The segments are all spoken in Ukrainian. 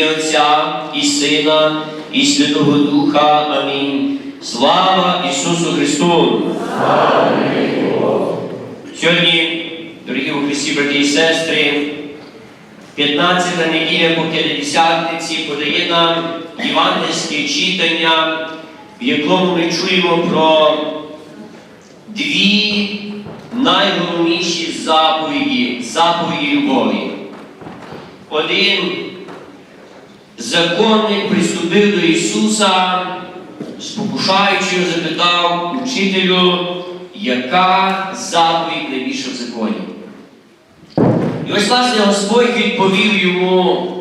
ім'я Отця і Сина, і Святого Духа. Амінь. Слава Ісусу Христу! Сьогодні, дорогі у Христі, брати і сестри, 15-та неділя по п'ятдесятниці подає нам євангельське читання, в якому ми чуємо про дві найголовніші заповіді, заповіді любові. Один законник приступив до Ісуса, спокушаючи запитав учителю, яка заповідь найбільша в законі. І ось, власне, Господь відповів йому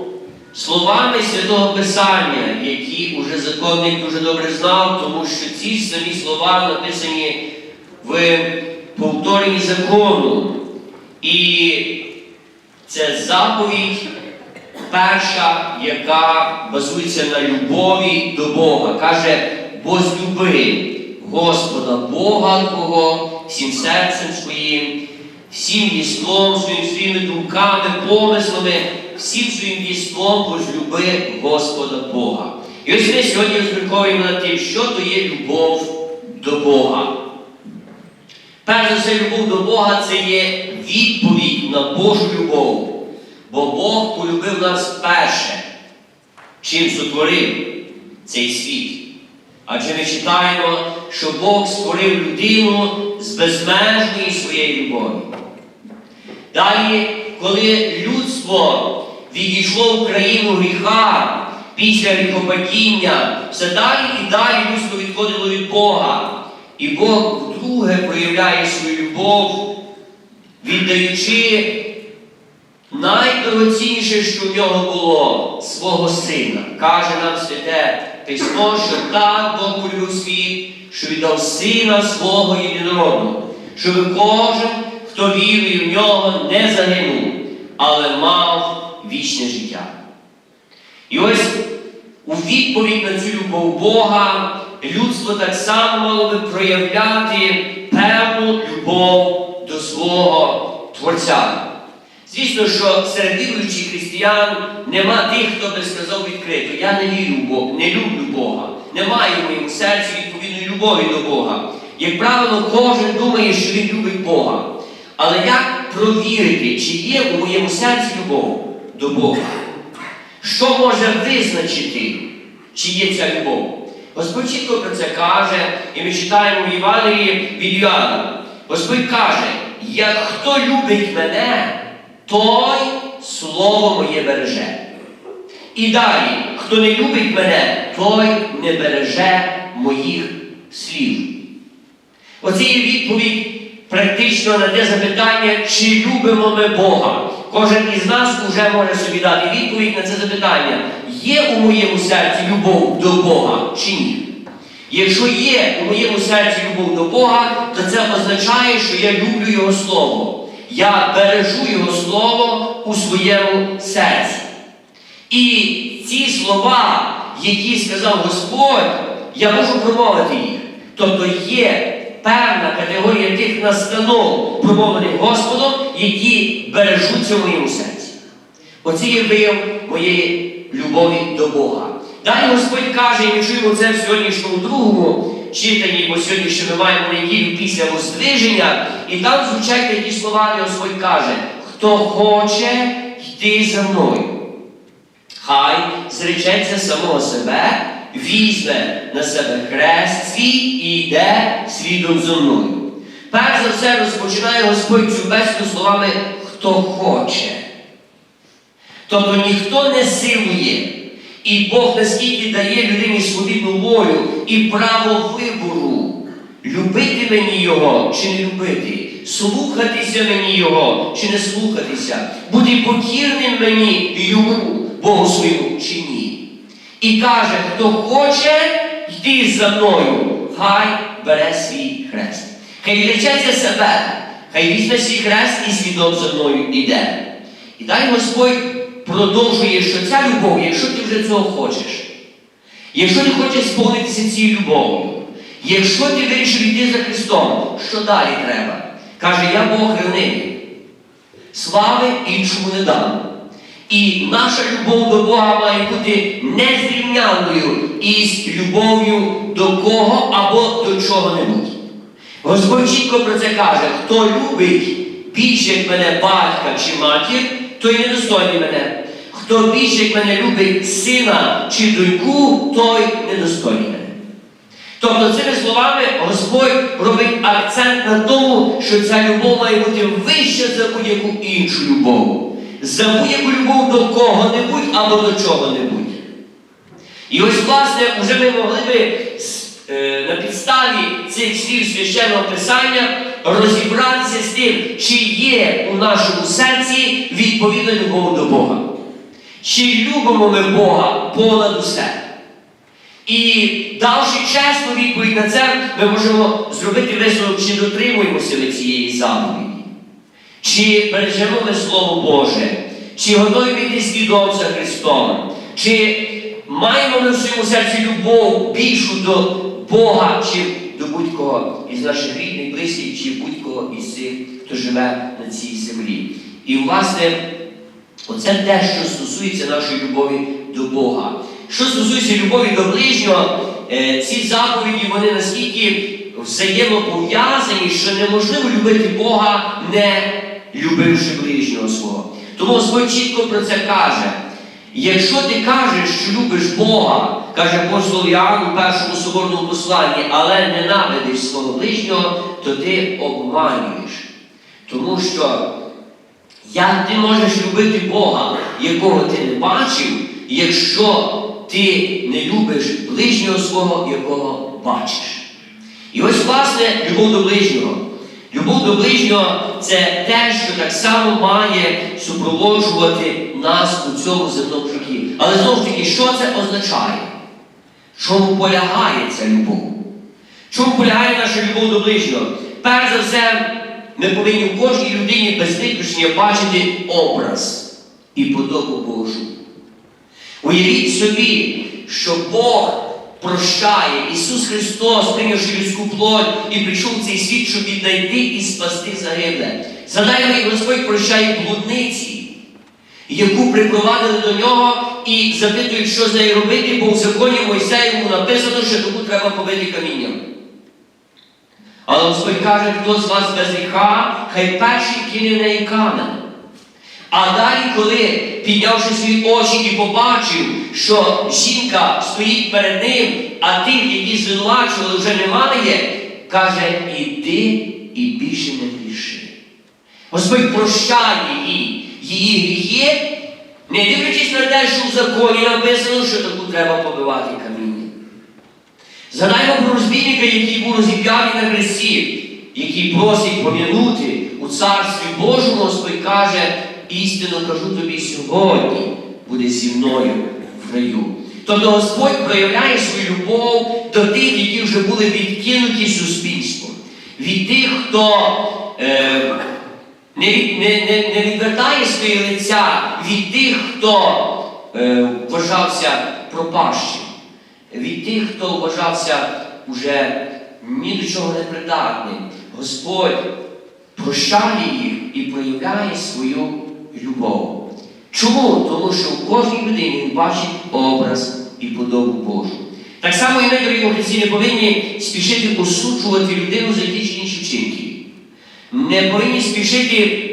словами Святого Писання, які уже законник дуже добре знав, тому що ці самі слова написані в повторенні закону. І це заповідь перша, яка базується на любові до Бога. Каже, возлюби Господа Бога Твого всім серцем своїм, всім єством своїм, своїми думками, помислами, всім своїм єством возлюби Господа Бога. І ось ми сьогодні розмірковуємо над тим, що то є любов до Бога. Перш за все, любов до Бога це є відповідь на Божу любов. Бо Бог полюбив нас перше, чим сотворив цей світ. Адже ми читаємо, що Бог створив людину з безмежної своєї любові. Далі, коли людство відійшло в країну гріха після гріхопадіння, все далі і далі людство відходило від Бога. І Бог вдруге проявляє свою любов, віддаючи найдорогоцінніше, що в нього було свого сина. Каже нам святе Письмо, що так Бог полюбив світ, що віддав сина свого єдинородного, щоб кожен, хто вірує в нього, не загинув, але мав вічне життя. І ось у відповідь на цю любов Бога людство так само мало би проявляти певну любов до свого Творця. Звісно, що серед віруючих християн нема тих, хто би сказав відкрито, я не вірю в Бога, не люблю Бога, немає в моєму серці відповідної любові до Бога. Як правило, кожен думає, що він любить Бога. Але як провірити, чи є у моєму серці любов до Бога? Що може визначити, чи є ця любов? Господь чітко про це каже, і ми читаємо в Євангелії від Іоанна. Господь каже, як хто любить мене, той слово моє береже. І далі, хто не любить мене, той не береже моїх слів. Оце є відповідь практично на те запитання, чи любимо ми Бога. Кожен із нас вже може собі дати відповідь на це запитання. Є у моєму серці любов до Бога чи ні? Якщо є у моєму серці любов до Бога, то це означає, що я люблю Його Слово. Я бережу Його Слово у своєму серці. І ці слова, які сказав Господь, я можу промовити їх. Тобто є певна категорія тих настанов, промовлених Господом, які бережуться в моєму серці. Оце є вияв моєї любові до Бога. Далі Господь каже, і ми чуємо це в сьогоднішньому другому читанні, бо сьогодні ще ми маємо неділю після воздвиження, і там звучать такі слова, де Господь каже, хто хоче йти за мною. Хай зречеться самого себе, візьме на себе хрест свій і йде слідом за мною. Перш за все розпочинає Господь цю бесіду словами хто хоче. Тобто ніхто не силує. І Бог наскільки дає людині свобідну волю і право вибору, любити мені Його чи не любити, слухатися мені Його чи не слухатися, бути покірним мені йому, Богу своєму чи ні. І каже, хто хоче йти за мною, хай бере свій хрест. Хай речеться себе, хай візьме свій хрест і слідом за мною йде. І далі Господь продовжує, що ця любов, якщо ти вже цього хочеш, якщо ти хочеш сповнитися цією любов'ю, якщо ти вирішив йти за Христом, що далі треба? Каже, я Бог ревнивий, слави іншому не дам. І наша любов до Бога має бути незрівнянною із любов'ю до кого або до чого-небудь. Господь чітко про це каже: хто любить більше мене батька чи матір, той недостойний мене. Хто більше як мене любить сина чи доньку, той недостойний мене. Тобто цими словами Господь робить акцент на тому, що ця любов має бути вища за будь-яку іншу любов, за будь-яку любов до кого-небудь або до чого-небудь. І ось, власне, вже ми могли би е, на підставі цих слів священного писання розібратися з тим, чи є у нашому серці відповідна любов до Бога. Чи любимо ми Бога понад усе? І давши чесну відповідь на це, ми можемо зробити висновок, чи дотримуємося ми цієї заповіді, чи бережемо ми Слово Боже, чи готові бути слідом за Христом, чи маємо ми в своєму серці любов більшу до Бога, чи до будь-кого із наших рідних, близьких, чи будь-кого із тих, хто живе на цій землі. І, власне, Оце те, що стосується нашої любові до Бога. Що стосується любові до ближнього, е, ці заповіді вони наскільки взаємопов'язані, що неможливо любити Бога, не любивши ближнього свого. Тому Господь чітко про це каже. Якщо ти кажеш, що любиш Бога, каже апостол Іоанн у першому соборному посланні, але ненавидиш свого ближнього, то ти обманюєш. Тому що як ти можеш любити Бога, якого ти не бачив, якщо ти не любиш ближнього свого, якого бачиш? І ось, власне, любов до ближнього. Любов до ближнього це те, що так само має супроводжувати нас у цьому земному житті. Але знову ж таки, що це означає? Чому полягає ця любов? Чому полягає наша любов до ближнього? Перш за все, ми повинні в кожній людині без виключення бачити образ і подобу Божу. Уявіть собі, що Бог прощає, Ісус Христос, прийнявши людську плоть і прийшов цей світ, щоб віднайти і спасти загибле. Згадаймо, як Господь прощає блудниці, яку припровадили до нього і запитують, що з нею робити, бо в законі Мойсеєвому написано, що тому треба побити камінням. Але Господь каже, хто з вас без гріха, хай перший кине в неї камень. А далі, коли, піднявши свої очі і побачив, що жінка стоїть перед ним, а тих, які звинувачували, вже немає, каже, іди і більше не гріши. Господь прощає її, її гріхи, не дивлячись на те, що в законі написано, що таку треба побивати каміння. Згадаймо про розбійника, який був розіп'ятий на хресті, який просить пом'янути у царстві Божому, Господь каже, істинно кажу тобі сьогодні, буде зі мною в раю. Тобто Господь проявляє свою любов до тих, які вже були відкинуті суспільством, від тих, хто е, не, не, не, не відвертає своє лиця від тих, хто е, вважався пропащим від тих, хто вважався уже ні до чого не придатним. Господь прощає їх і проявляє свою любов. Чому? Тому що в кожній людині він бачить образ і подобу Божу. Так само і ми, дорогі Христі, не повинні спішити осуджувати людину за ті чи інші вчинки. Не повинні спішити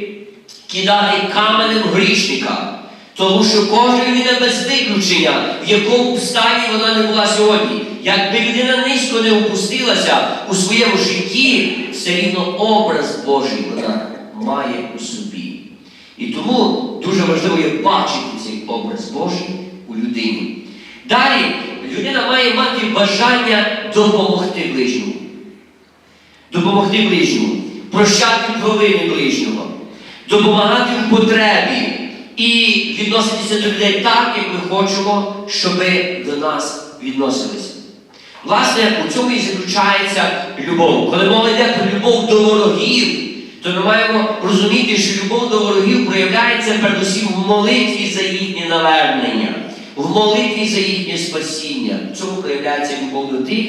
кидати каменем грішника. Тому що кожна людина без виключення, в якому стані вона не була сьогодні. Якби людина низько не опустилася у своєму житті, все рівно образ Божий вона має у собі. І тому дуже важливо є бачити цей образ Божий у людині. Далі людина має мати бажання допомогти ближньому. Допомогти ближньому, прощати провини ближнього, допомагати в потребі і відноситися до людей так, як ми хочемо, щоб до нас відносилися. Власне, у цьому і заключається любов. Коли мова йде про любов до ворогів, то ми маємо розуміти, що любов до ворогів проявляється передусім в молитві за їхнє навернення, в молитві за їхнє спасіння. В цьому проявляється любов до тих,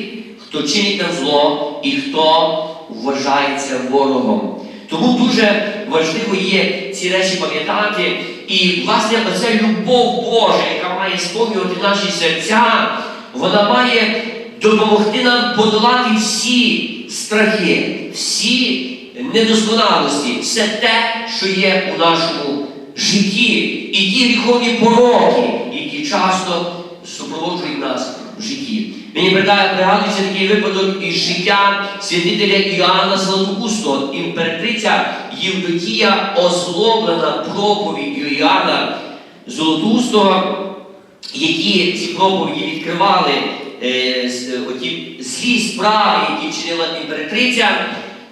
хто чинить нам зло і хто вважається ворогом. Тому дуже важливо є ці речі пам'ятати І, власне, оця любов Божа, яка має сповнювати наші серця, вона має допомогти нам подолати всі страхи, всі недосконалості, все те, що є у нашому житті, і ті гріховні пороки, які часто супроводжують нас в житті. Мені пригадується такий випадок із життя святителя Іоанна Златоустого, імператриця Євдокія, озлоблена проповіддю Іоанна Золотустого, які ці проповіді відкривали е, оті злі справи, які вчинила імператриця,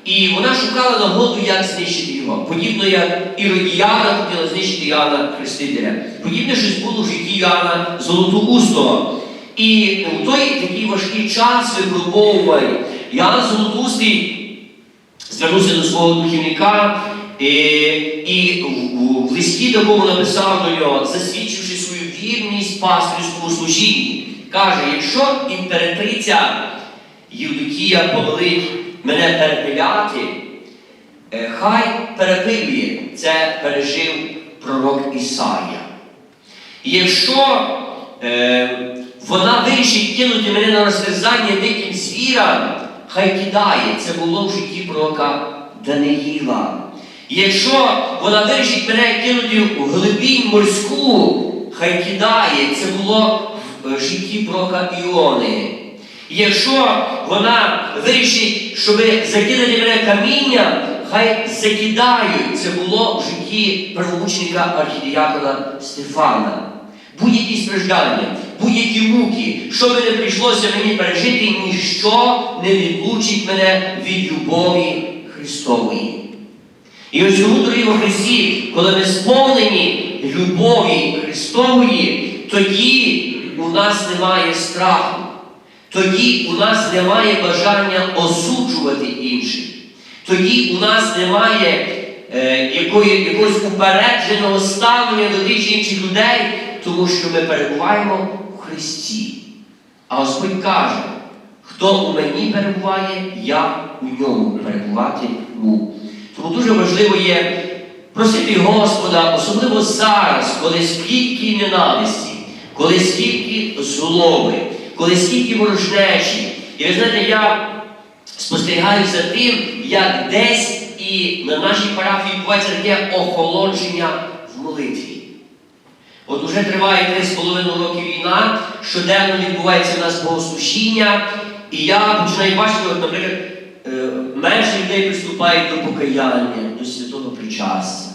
і вона шукала нагоду, як знищити його. Подібно як Іродіяна хотіла знищити Іоанна Хрестителя. Подібне щось було в житті Іоанна Золотоустого. І у той такий важкий час випробовувань Іоанн Золотоустий звернувся до свого духівника е, і в, в- в листі такому написав до нього, засвідчивши свою вірність пастирському служінні. Каже, якщо імператриця Євдокія повелить мене перепиляти, е, хай перепилює. Це пережив пророк Ісая. І якщо е, вона вирішить кинути мене на розтерзання диким звірам, хай кидає. Це було в житті пророка Даниїла. Якщо вона вирішить мене кинути в глибінь морську, хай кидає. Це було в е, житті пророка Іони. Якщо вона вирішить, щоб закинути мене камінням, хай закидають. Це було в житті правомучника архідіякона Стефана. Будь-які страждання, будь-які муки, що би не прийшлося мені пережити, ніщо не відлучить мене від любові Христової. І ось тому, дорогі Христі, коли ми сповнені любові Христової, тоді у нас немає страху, тоді у нас немає бажання осуджувати інших, тоді у нас немає е, якої, якогось упередженого ставлення до тих інших людей, тому що ми перебуваємо Христі. А Господь каже, хто у мені перебуває, я у ньому перебувати буду. Тому дуже важливо є просити Господа, особливо зараз, коли скільки ненависті, коли скільки злоби, коли скільки ворожнечі. І ви знаєте, я спостерігаю за тим, як десь і на нашій парафії відбувається таке охолодження в молитві. От уже триває три з половиною роки війна, щоденно відбувається у нас богослужіння, і я починаю бачити, от, наприклад, е, менше людей приступають до покаяння, до святого причастя.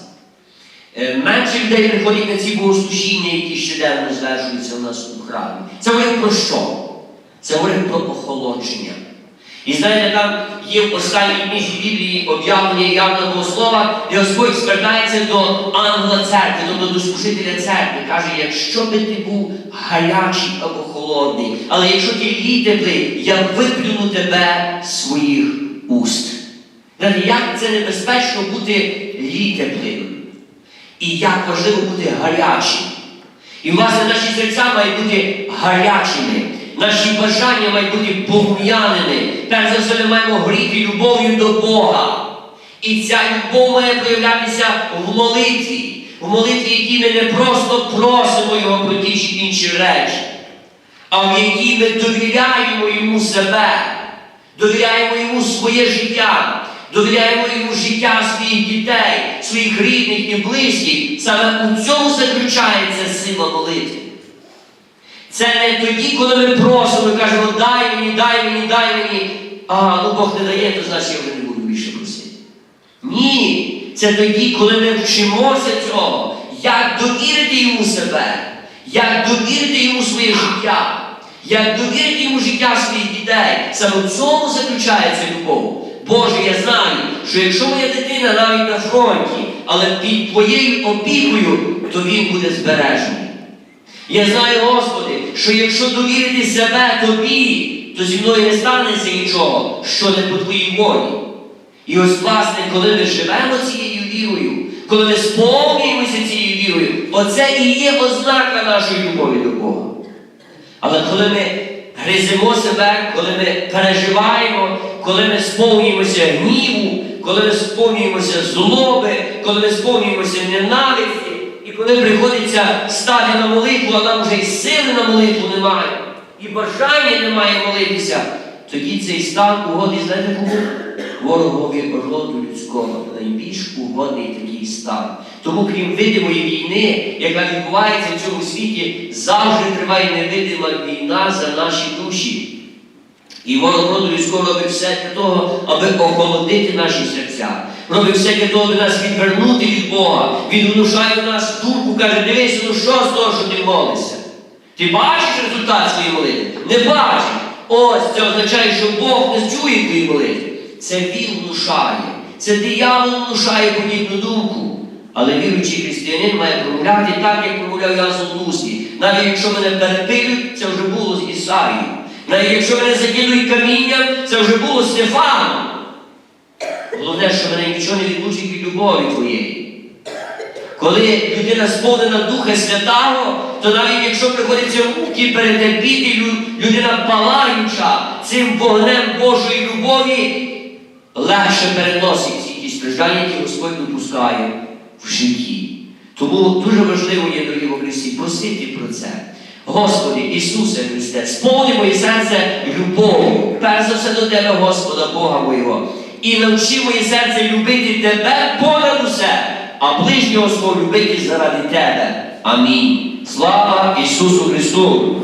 Е, Менше людей приходять на ці богослужіння, які щоденно звершуються у нас у храмі. Це говорить про що? Це говорить про охолодження. І знаєте, там є в останній книзі Біблії об'явлення явного Богослова, де Господь звертається до ангела церкви, тобто до служителя церкви. Каже, якщо би ти був гарячий або холодний, але якщо ти лій теплий, я виплюну тебе своїх уст. Знаєте, як це небезпечно бути лій теплим. І як важливо бути гарячим. І, власне, наші серця мають бути гарячими, наші бажання мають бути пов'яними. Перш за все, ми маємо горіти любов'ю до Бога. І ця любов має проявлятися в молитві, в молитві, в якій ми не просто просимо Його про ті чи інші речі, а в якій ми довіряємо Йому себе, довіряємо Йому своє життя, довіряємо Йому життя своїх дітей, своїх рідних і близьких. Саме у цьому заключається. Це не тоді, коли ми просимо і кажемо, дай мені, дай мені, дай мені. А, ну Бог не дає, то значить я вже не буду більше просити. Ні, це тоді, коли ми вчимося цього, як довірити йому себе, як довірити йому своє життя, як довірити йому життя своїх дітей. Саме в цьому заключається любов. Боже, я знаю, що якщо моя дитина навіть на фронті, але під твоєю опікою, то він буде збережений. Я знаю, Господи, що якщо довірити себе Тобі, то зі мною не станеться нічого, що не по Твоїй волі. І ось, власне, коли ми живемо цією вірою, коли ми сповнюємося цією вірою, оце і є ознака нашої любові до Бога. Але коли ми гриземо себе, коли ми переживаємо, коли ми сповнюємося гніву, коли ми сповнюємося злоби, коли ми сповнюємося ненависті, коли приходиться стати на молитву, а нам вже й сили на молитву немає, і бажання немає молитися, тоді цей стан угодний, знаєте кому? Ворогові роду людського найбільш угодний такий стан. Тому, крім видимої війни, яка відбувається в цьому світі, завжди триває невидима війна за наші душі. І ворог роду людського робить все для того, аби охолодити наші серця. Робить того, аби нас відвернути від Бога. Він внушає в нас думку, каже, дивися, ну що з того, що ти молишся? Ти бачиш результат своєї молитви? Не бачиш. Ось це означає, що Бог не чує твої молитви. Це він внушає. Це диявол внушає подібну думку. Але віруючий християнин має промовляти так, як промовляв Ян Золотузький. Навіть якщо мене перепилюють, це вже було з Ісаїєю. Навіть якщо мене закидують камінням, це вже було з Стефаном. Головне, що мене нічого не відлучить від любові твоєї. Коли людина сповнена Духа Святого, то навіть якщо приходиться муки перетерпіти, людина палаюча цим вогнем Божої любові, легше переносить всі ті страждання, які Господь допускає в житті. Тому дуже важливо є, дорогі во Христі, просити про це. Господи, Ісусе Христе, сповни моє серце любов'ю, перш за все до Тебе, Господа Бога моєго, і навчи моє серце любити Тебе понад усе, а ближнього свого любити заради Тебе. Амінь. Слава Ісусу Христу!